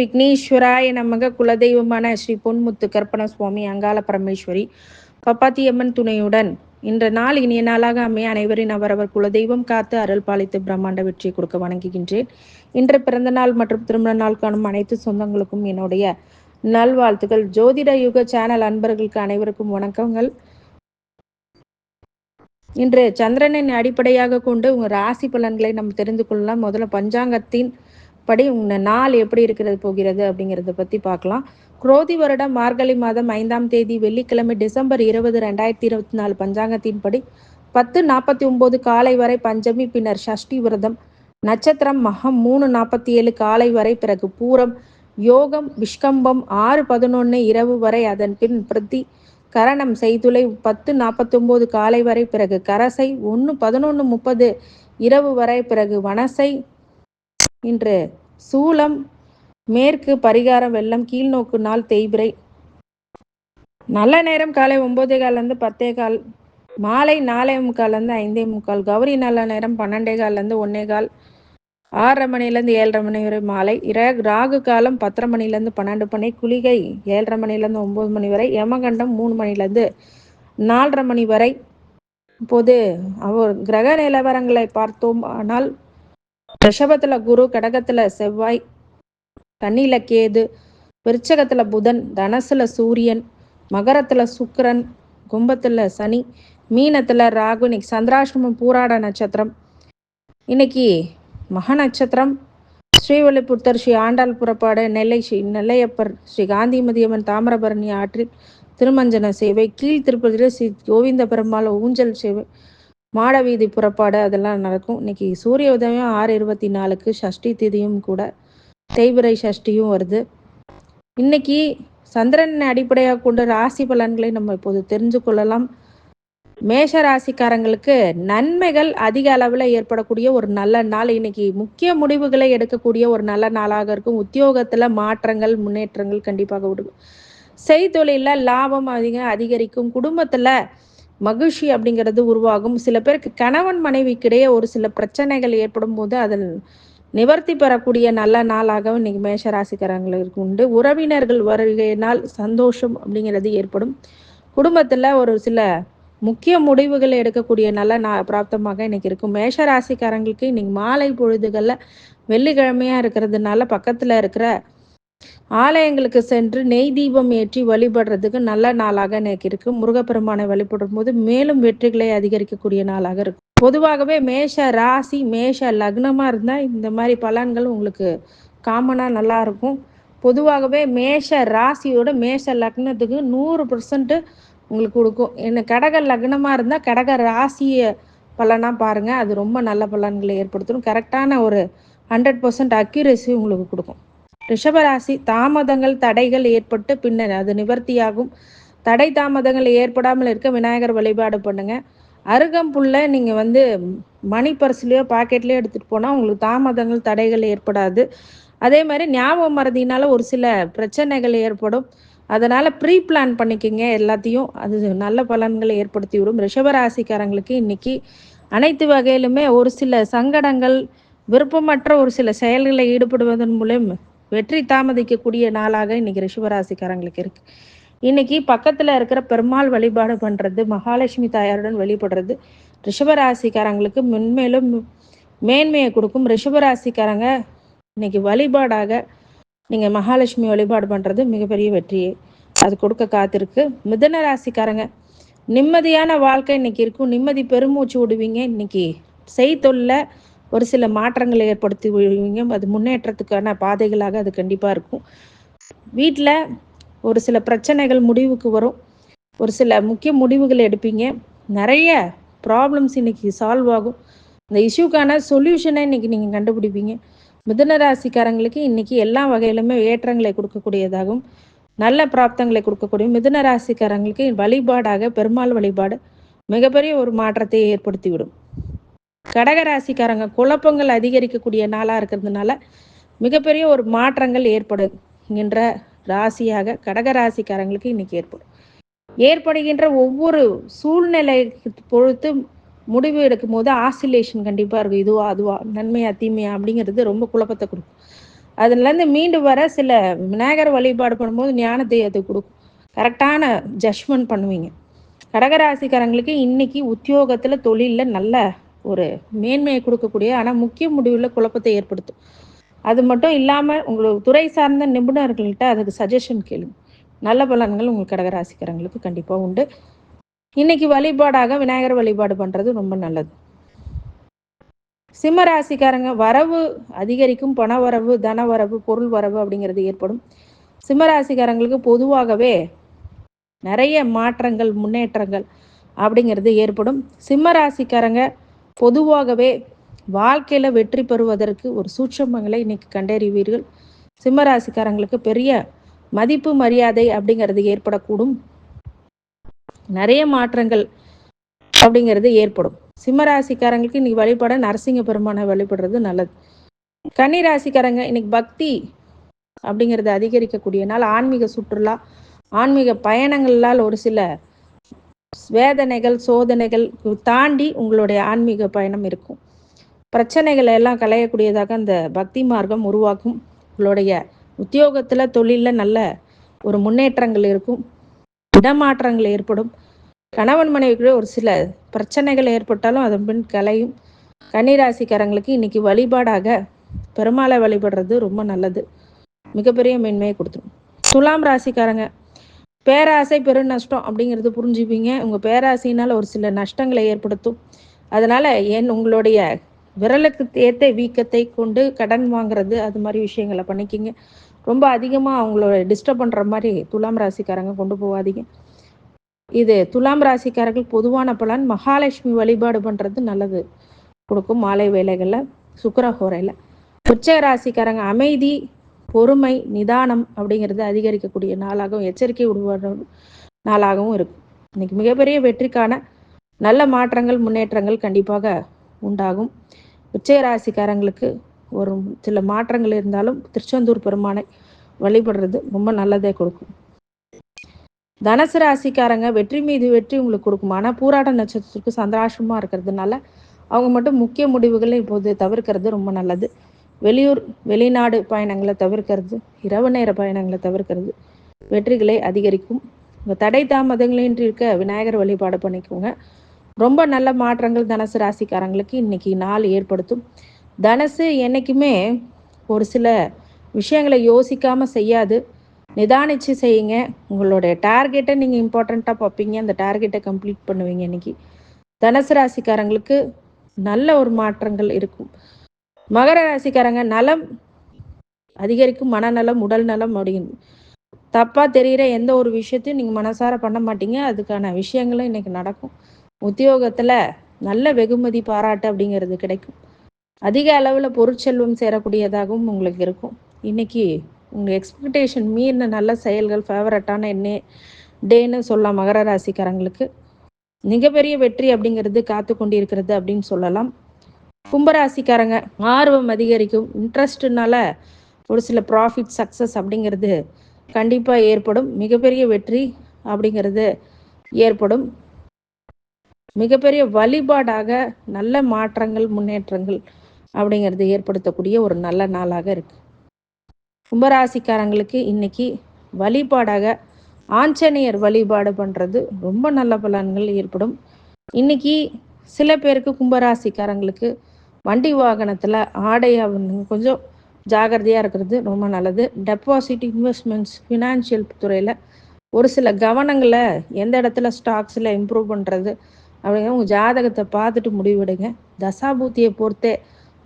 விக்னேஸ்வராய நமக குலதெய்வமான ஸ்ரீ பொன்முத்து கற்பன சுவாமி அங்காள பரமேஸ்வரி பப்பாத்தியம்மன் துணையுடன் இன்ற நாள் இனிய நாளாக அமைய அனைவரின் அவரவர் குலதெய்வம் காத்து அருள் பாலித்து பிரம்மாண்ட வெற்றியை கொடுக்க வணங்குகின்றேன். இன்று பிறந்த நாள் மற்றும் திருமண நாள் காணும் அனைத்து சொந்தங்களுக்கும் என்னுடைய நல்வாழ்த்துக்கள். ஜோதிட யுக சேனல் அன்பர்களுக்கு அனைவருக்கும் வணக்கங்கள். இன்று சந்திரனின் அடிப்படையாக கொண்டு உங்கள் ராசி பலன்களை நம்ம தெரிந்து கொள்ளலாம். முதல்ல பஞ்சாங்கத்தின் படி உங்க நாள் எப்படி இருக்கிறது போகிறது அப்படிங்கிறத பற்றி பார்க்கலாம். குரோதி வருடம் மார்கழி மாதம் ஐந்தாம் தேதி வெள்ளிக்கிழமை டிசம்பர் இருபது ரெண்டாயிரத்தி இருபத்தி நாலு பஞ்சாங்கத்தின்படி பத்து நாற்பத்தி ஒம்பது காலை வரை பஞ்சமி பின்னர் ஷஷ்டி விரதம் நட்சத்திரம் மகம் மூணு நாற்பத்தி ஏழு காலை வரை பிறகு பூரம் யோகம் விஷ்கம்பம் ஆறு பதினொன்று இரவு வரை அதன் பின் பிரதி கரணம் செய்துளை பத்து நாற்பத்தொம்போது காலை வரை பிறகு கரசை ஒன்று பதினொன்று முப்பது இரவு வரை பிறகு வனசை இன்று சூலம் மேற்கு பரிகாரம் வெள்ளம் கீழ்நோக்கு நாள் தேய்பிரை. நல்ல நேரம் காலை ஒன்பதே கால்லேருந்து பத்தே கால் மாலை நாலே முக்கால்லேருந்து ஐந்தே முக்கால் கௌரி நல்ல நேரம் பன்னெண்டே கால்லேருந்து ஒன்னே கால் ஆறரை மணிலேருந்து ஏழரை மணி வரை மாலை இர ராகு காலம் பத்தரை மணிலேருந்து பன்னெண்டு மணி குளிகை ஏழரை மணிலேருந்து ஒம்பது மணி வரை யமகண்டம் மூணு மணிலேருந்து நாலரை மணி வரை. இப்போது அவர் கிரக நிலவரங்களை பார்த்தோம். ஆனால் ரிஷபத்துல குரு கடகத்துல செவ்வாய் கண்ணில கேது விருச்சகத்துல புதன் தனசுல சூரியன் மகரத்துல சுக்கரன் கும்பத்துல சனி மீனத்துல ராகு இன்னைக்கு சந்திராசிரமம் பூராட நட்சத்திரம். இன்னைக்கு மக நட்சத்திரம். ஸ்ரீவல்லிபுத்தர் ஸ்ரீ ஆண்டாள் புறப்பாடு நெல்லை ஸ்ரீ நெல்லையப்பர் ஸ்ரீ காந்திமதியம்மன் தாமிரபரணி ஆற்றில் திருமஞ்சன சேவை கீழ் திருப்பதியில் ஸ்ரீ கோவிந்த பெருமாள் ஊஞ்சல் சேவை மாடவீதி புறப்பாடு அதெல்லாம் நடக்கும். இன்னைக்கு சூரிய உதயம் ஆறு இருபத்தி நாலுக்கு சஷ்டி திதியும் கூட தேய்பிரை சஷ்டியும் வருது. இன்னைக்கு சந்திரன் அடிப்படையாக கொண்ட ராசி பலன்களை நம்ம இப்போது தெரிஞ்சு கொள்ளலாம். மேஷ ராசிக்காரங்களுக்கு நன்மைகள் அதிக அளவில் ஏற்படக்கூடிய ஒரு நல்ல நாள். இன்னைக்கு முக்கிய முடிவுகளை எடுக்கக்கூடிய ஒரு நல்ல நாளாக இருக்கும். உத்தியோகத்தில் மாற்றங்கள் முன்னேற்றங்கள் கண்டிப்பாக விடும் செய்தொழிலில் லாபம் அதிக அதிகரிக்கும். குடும்பத்தில் மகிழ்ச்சி அப்படிங்கிறது உருவாகும். சில பேருக்கு கணவன் மனைவிக்கிடையே ஒரு சில பிரச்சனைகள் ஏற்படும் போது அதில் நிவர்த்தி பெறக்கூடிய நல்ல நாளாக இன்னைக்கு மேஷராசிக்காரங்களுக்கு உண்டு. உறவினர்கள் வருகையினால் சந்தோஷம் அப்படிங்கிறது ஏற்படும். குடும்பத்தில் ஒரு சில முக்கிய முடிவுகள் எடுக்கக்கூடிய நல்ல நா பிராப்தமாக இன்னைக்கு இருக்கும். மேஷ ராசிக்காரங்களுக்கு இன்னைக்கு மாலை பொழுதுகளில் வெள்ளிக்கிழமையாக இருக்கிறதுனால பக்கத்தில் இருக்கிற ஆலயங்களுக்கு சென்று நெய் தீபம் ஏற்றி வழிபடுறதுக்கு நல்ல நாளாக எனக்கு இருக்கு. முருகப்பெருமானை வழிபடும் போது மேலும் வெற்றிகளை அதிகரிக்கக்கூடிய நாளாக இருக்கும். பொதுவாகவே மேஷ ராசி மேஷ லக்னமா இருந்தா இந்த மாதிரி பலன்கள் உங்களுக்கு காமனா நல்லா இருக்கும். பொதுவாகவே மேஷ ராசியோட மேஷ லக்னத்துக்கு நூறு பர்சன்ட் உங்களுக்கு கொடுக்கும். என்ன கடக லக்னமா இருந்தா கடக ராசியை பலனாக பாருங்கள் அது ரொம்ப நல்ல பலன்களை ஏற்படுத்தணும் கரெக்டான ஒரு ஹண்ட்ரட் பர்சன்ட் அக்யூரேசி உங்களுக்கு கொடுக்கும். ரிஷபராசி தாமதங்கள் தடைகள் ஏற்பட்டு பின்னர் அது நிவர்த்தியாகும். தடை தாமதங்கள் ஏற்படாமல் இருக்க விநாயகர் வழிபாடு பண்ணுங்கள் அருகம்புல்ல நீங்கள் வந்து மணி பர்ஸ்லேயோ பாக்கெட்லேயோ எடுத்துகிட்டு போனால் உங்களுக்கு தாமதங்கள் தடைகள் ஏற்படாது. அதே மாதிரி ஞாபகம் மறதினால ஒரு சில பிரச்சனைகள் ஏற்படும். அதனால் ப்ரீ பிளான் பண்ணிக்கோங்க எல்லாத்தையும். அது நல்ல பலன்களை ஏற்படுத்தி விடும். ரிஷபராசிக்காரங்களுக்கு இன்னைக்கு அனைத்து வகையிலுமே ஒரு சில சங்கடங்கள் விருப்பமற்ற ஒரு சில செயல்களில் ஈடுபடுவதன் மூலம் வெற்றி தாமதிக்கக்கூடிய நாளாக இன்னைக்கு ரிஷபராசிக்காரங்களுக்கு இருக்குது இன்னைக்கு பக்கத்தில் இருக்கிற பெருமாள் வழிபாடு பண்ணுறது மகாலட்சுமி தாயாருடன் வழிபடுறது ரிஷபராசிக்காரங்களுக்கு மென்மேலும் மேன்மையை கொடுக்கும். ரிஷபராசிக்காரங்க இன்னைக்கு வழிபாடாக நீங்கள் மகாலட்சுமி வழிபாடு பண்ணுறது மிகப்பெரிய வெற்றியை. அது கொடுக்க காத்திருக்கு. மிதன ராசிக்காரங்க நிம்மதியான வாழ்க்கை இன்னைக்கு இருக்கும். நிம்மதி பெருமூச்சு விடுவீங்க. இன்னைக்கு செய்தொல்ல ஒரு சில மாற்றங்களை ஏற்படுத்தி விடுவீங்க அது முன்னேற்றத்துக்கான பாதைகளாக அது கண்டிப்பாக இருக்கும். வீட்டில் ஒரு சில பிரச்சனைகள் முடிவுக்கு வரும். ஒரு சில முக்கிய முடிவுகள் எடுப்பீங்க. நிறைய ப்ராப்ளம்ஸ் இன்னைக்கு சால்வ் ஆகும். இந்த இஷ்யூக்கான சொல்யூஷனை இன்னைக்கு நீங்கள் கண்டுபிடிப்பீங்க. மிதுன ராசிக்காரங்களுக்கு இன்னைக்கு எல்லா வகையிலுமே ஏற்றங்களை கொடுக்கக்கூடியதாகவும் நல்ல பிராப்தங்களை கொடுக்கக்கூடிய மிதுன ராசிக்காரங்களுக்கு வழிபாடாக பெருமாள் வழிபாடு மிகப்பெரிய ஒரு மாற்றத்தை ஏற்படுத்திவிடும். கடக ராசிக்காரங்க குழப்பங்கள் அதிகரிக்கக்கூடிய நாளாக இருக்கிறதுனால மிகப்பெரிய ஒரு மாற்றங்கள் ஏற்படுகின்ற ராசியாக கடக ராசிக்காரங்களுக்கு இன்னைக்கு ஏற்படும். ஏற்படுகின்ற ஒவ்வொரு சூழ்நிலை பொறுத்து முடிவு எடுக்கும் போது ஆசிலேஷன் கண்டிப்பாக இருக்கும். இதுவா அதுவா நன்மையா தீமையா அப்படிங்கிறது ரொம்ப குழப்பத்தை கொடுக்கும். அதுலேருந்து மீண்டு வர சில விநாயகர் வழிபாடு பண்ணும்போது ஞான தெய்வத்தை கொடுக்கும். கரெக்டான ஜட்ஜ்மெண்ட் பண்ணுவீங்க. கடகராசிக்காரங்களுக்கு இன்னைக்கு உத்தியோகத்தில் தொழிலில் நல்ல ஒரு மேன்மையை கொடுக்கக்கூடிய ஆனால் முக்கிய முடிவில் குழப்பத்தை ஏற்படுத்தும். அது மட்டும் இல்லாமல் உங்களுக்கு துறை சார்ந்த நிபுணர்கள்கிட்ட அதுக்கு சஜஷன் கேளுங்க. நல்ல பலன்கள் உங்களுக்கு கடகராசிக்காரங்களுக்கு கண்டிப்பாக உண்டு. இன்னைக்கு வழிபாடாக விநாயகர் வழிபாடு பண்ணுறது ரொம்ப நல்லது. சிம்ம ராசிக்காரங்க வரவு அதிகரிக்கும் பண வரவு தன வரவு பொருள் வரவு அப்படிங்கிறது ஏற்படும். சிம்ம ராசிக்காரங்களுக்கு பொதுவாகவே நிறைய மாற்றங்கள் முன்னேற்றங்கள் அப்படிங்கிறது ஏற்படும். சிம்ம ராசிக்காரங்க பொதுவாகவே வாழ்க்கையில் வெற்றி பெறுவதற்கு ஒரு சூட்சமங்களை இன்னைக்கு கண்டறிவீர்கள். சிம்மராசிக்காரங்களுக்கு பெரிய மதிப்பு மரியாதை அப்படிங்கிறது ஏற்படக்கூடும். நிறைய மாற்றங்கள் அப்படிங்கிறது ஏற்படும். சிம்மராசிக்காரங்களுக்கு இன்னைக்கு வழிபட நரசிங்க பெருமானை வழிபடுறது நல்லது. கன்னிராசிக்காரங்க இன்னைக்கு பக்தி அப்படிங்கிறது அதிகரிக்கக்கூடியனால ஆன்மீக சுற்றுலா ஆன்மீக பயணங்களால் ஒரு சில வேதனைகள் சோதனைகள் தாண்டி உங்களுடைய ஆன்மீக பயணம் இருக்கும். பிரச்சனைகளை எல்லாம் களையக்கூடியதாக அந்த பக்தி மார்க்கம் உருவாக்கும். உங்களுடைய உத்தியோகத்தில் தொழிலில் நல்ல ஒரு முன்னேற்றங்கள் இருக்கும். இடமாற்றங்கள் ஏற்படும். கணவன் மனைவிக்குள்ள ஒரு சில பிரச்சனைகள் ஏற்பட்டாலும் அதன் பின் கலையும் கன்னிராசிக்காரங்களுக்கு இன்னைக்கு வழிபாடாக பெருமாளை வழிபடுறது ரொம்ப நல்லது. மிகப்பெரிய மேன்மையை கொடுத்துரும். துலாம் ராசிக்காரங்க பேராசை பெரு நஷ்டம் அப்படிங்கிறது புரிஞ்சுப்பீங்க. உங்கள் பேராசையினால் ஒரு சில நஷ்டங்களை ஏற்படுத்தும். அதனால் என் உங்களுடைய விரலுக்கு ஏற்ற வீக்கத்தை கொண்டு கடன் வாங்குறது அது மாதிரி விஷயங்களை பண்ணிக்கிங்க. ரொம்ப அதிகமாக அவங்களோட டிஸ்டர்ப் பண்ணுற மாதிரி துலாம் ராசிக்காரங்க கொண்டு போகாதீங்க. இது துலாம் ராசிக்காரர்கள் பொதுவான பலன். மகாலட்சுமி வழிபாடு பண்ணுறது நல்லது. கொடுக்கும் மாலை வேலைகளில் சுக்கரஹோரையில் உச்ச ராசிக்காரங்க அமைதி பொறுமை நிதானம் அப்படிங்கிறது அதிகரிக்கக்கூடிய நாளாகவும் எச்சரிக்கை உருவான நாளாகவும் இருக்கும். இன்னைக்கு மிகப்பெரிய வெற்றிக்கான நல்ல மாற்றங்கள் முன்னேற்றங்கள் கண்டிப்பாக உண்டாகும். உச்சயராசிக்காரங்களுக்கு ஒரு சில மாற்றங்கள் இருந்தாலும் திருச்செந்தூர் பெருமானை வழிபடுறது ரொம்ப நல்லதே கொடுக்கும். தனுசு ராசிக்காரங்க வெற்றி மீது வெற்றி உங்களுக்கு கொடுக்கும். ஆனால் பூராட நட்சத்திரத்துக்கு சந்தோஷமாக இருக்கிறதுனால அவங்க மட்டும் முக்கிய முடிவுகளை இப்போது தவிர்க்கிறது ரொம்ப நல்லது. வெளியூர் வெளிநாடு பயணங்களை தவிர்க்கிறது இரவு நேர பயணங்களை தவிர்க்கிறது. வெற்றிகளை அதிகரிக்கும். உங்கள் தடை தாமதங்களின்றி இருக்க விநாயகர் வழிபாடு பண்ணிக்கோங்க. ரொம்ப நல்ல மாற்றங்கள் தனுசு ராசிக்காரங்களுக்கு இன்னைக்கு நாள் ஏற்படுத்தும். தனுசு என்றைக்குமே ஒரு சில விஷயங்களை யோசிக்காமல் செய்யாது. நிதானித்து செய்யுங்க. உங்களுடைய டார்கெட்டை நீங்கள் இம்பார்ட்டண்ட்டாக பார்ப்பீங்க. அந்த டார்கெட்டை கம்ப்ளீட் பண்ணுவீங்க இன்னைக்கு. தனுசு ராசிக்காரங்களுக்கு நல்ல ஒரு மாற்றங்கள் இருக்கும். மகர ராசிக்காரங்க நலம் அதிகரிக்கும் மனநலம் உடல் நலம் அப்படின்னு தப்பாக தெரிகிற எந்த ஒரு விஷயத்தையும் நீங்கள் மனசார பண்ண மாட்டீங்க. அதுக்கான விஷயங்களும் இன்னைக்கு நடக்கும். உத்தியோகத்தில் நல்ல வெகுமதி பாராட்டு அப்படிங்கிறது கிடைக்கும். அதிக அளவில் பொருட்செல்வம் சேரக்கூடியதாகவும் உங்களுக்கு இருக்கும். இன்னைக்கு உங்கள் எக்ஸ்பெக்டேஷன் மீறின நல்ல செயல்கள் ஃபேவரட்டான என்ன டேன்னு சொல்லலாம் மகர ராசிக்காரங்களுக்கு. மிகப்பெரிய வெற்றி அப்படிங்கிறது காத்து கொண்டிருக்கிறது அப்படின்னு சொல்லலாம். கும்பராசிக்காரங்க ஆர்வம் அதிகரிக்கும். இன்ட்ரெஸ்ட்னால ஒரு சில ப்ராஃபிட் சக்ஸஸ் அப்படிங்கிறது கண்டிப்பாக ஏற்படும். மிகப்பெரிய வெற்றி அப்படிங்கிறது ஏற்படும். மிகப்பெரிய வழிபாடாக நல்ல மாற்றங்கள் முன்னேற்றங்கள் அப்படிங்கிறது ஏற்படுத்தக்கூடிய ஒரு நல்ல நாளாக இருக்கு. கும்பராசிக்காரங்களுக்கு இன்னைக்கு வழிபாடாக ஆஞ்சநேயர் வழிபாடு பண்ணுறது ரொம்ப நல்ல பலன்கள் ஏற்படும். இன்னைக்கு சில பேருக்கு கும்பராசிக்காரங்களுக்கு வண்டி வாகனத்தில் ஆடை கொஞ்சம் ஜாகிரதையாக இருக்கிறது ரொம்ப நல்லது. டெபாசிட் இன்வெஸ்ட்மெண்ட்ஸ் ஃபினான்ஷியல் துறையில் ஒரு சில கவனங்களை எந்த இடத்துல ஸ்டாக்ஸில் இம்ப்ரூவ் பண்ணுறது அப்படிங்கிற உங்கள் ஜாதகத்தை பார்த்துட்டு முடிவெடுங்க. தசாபூத்தியை பொறுத்தே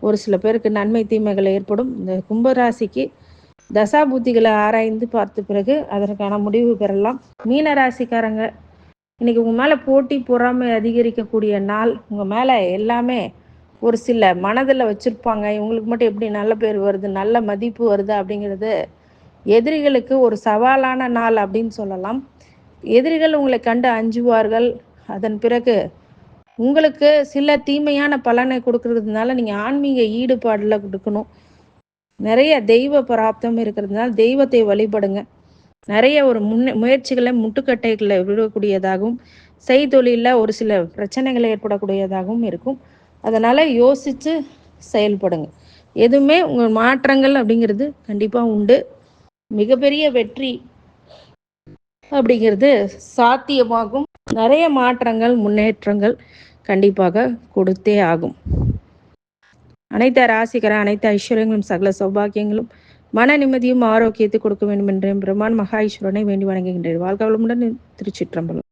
ஒரு சில பேருக்கு நன்மை தீமைகள் ஏற்படும். இந்த கும்பராசிக்கு தசாபூத்திகளை ஆராய்ந்து பார்த்த பிறகு அதற்கான முடிவு பெறலாம். மீன ராசிக்காரங்க இன்னைக்கு உங்கள் மேலே போட்டி பொறாமை அதிகரிக்கக்கூடிய நாள். உங்கள் மேலே எல்லாமே ஒரு சில மனதில் வச்சுருப்பாங்க. இவங்களுக்கு மட்டும் எப்படி நல்ல பேர் வருது நல்ல மதிப்பு வருது அப்படிங்கிறது எதிரிகளுக்கு ஒரு சவாலான நாள் அப்படின்னு சொல்லலாம். எதிரிகள் உங்களை கண்டு அஞ்சுவார்கள். அதன் பிறகு உங்களுக்கு சில தீமையான பலனை கொடுக்கறதுனால நீங்கள் ஆன்மீக ஈடுபாடில் கொடுக்கணும். நிறைய தெய்வ பிராப்தம் இருக்கிறதுனால தெய்வத்தை வழிபடுங்க. நிறைய ஒரு முன்னே முயற்சிகளை முட்டுக்கட்டைகளை விடக்கூடியதாகவும் செய்தொழிலில் ஒரு சில பிரச்சனைகளை ஏற்படக்கூடியதாகவும் இருக்கும். அதனால் யோசித்து செயல்படுங்க. எதுவுமே உங்கள் மாற்றங்கள் அப்படிங்கிறது கண்டிப்பாக உண்டு. மிகப்பெரிய வெற்றி அப்படிங்கிறது சாத்தியமாகும். நிறைய மாற்றங்கள் முன்னேற்றங்கள் கண்டிப்பாக கொடுத்தே ஆகும். அனைத்து ராசிகர அனைத்து ஐஸ்வர்யங்களும் சகல சௌபாகியங்களும் மன நிம்மதியும் ஆரோக்கியத்தை கொடுக்க வேண்டும் என்று பிரமான் மகா ஈஸ்வரனை வேண்டி வணங்குகின்றேன். வாழ்க்கை வளமுடன் திருச்சிற்றம்பலம்.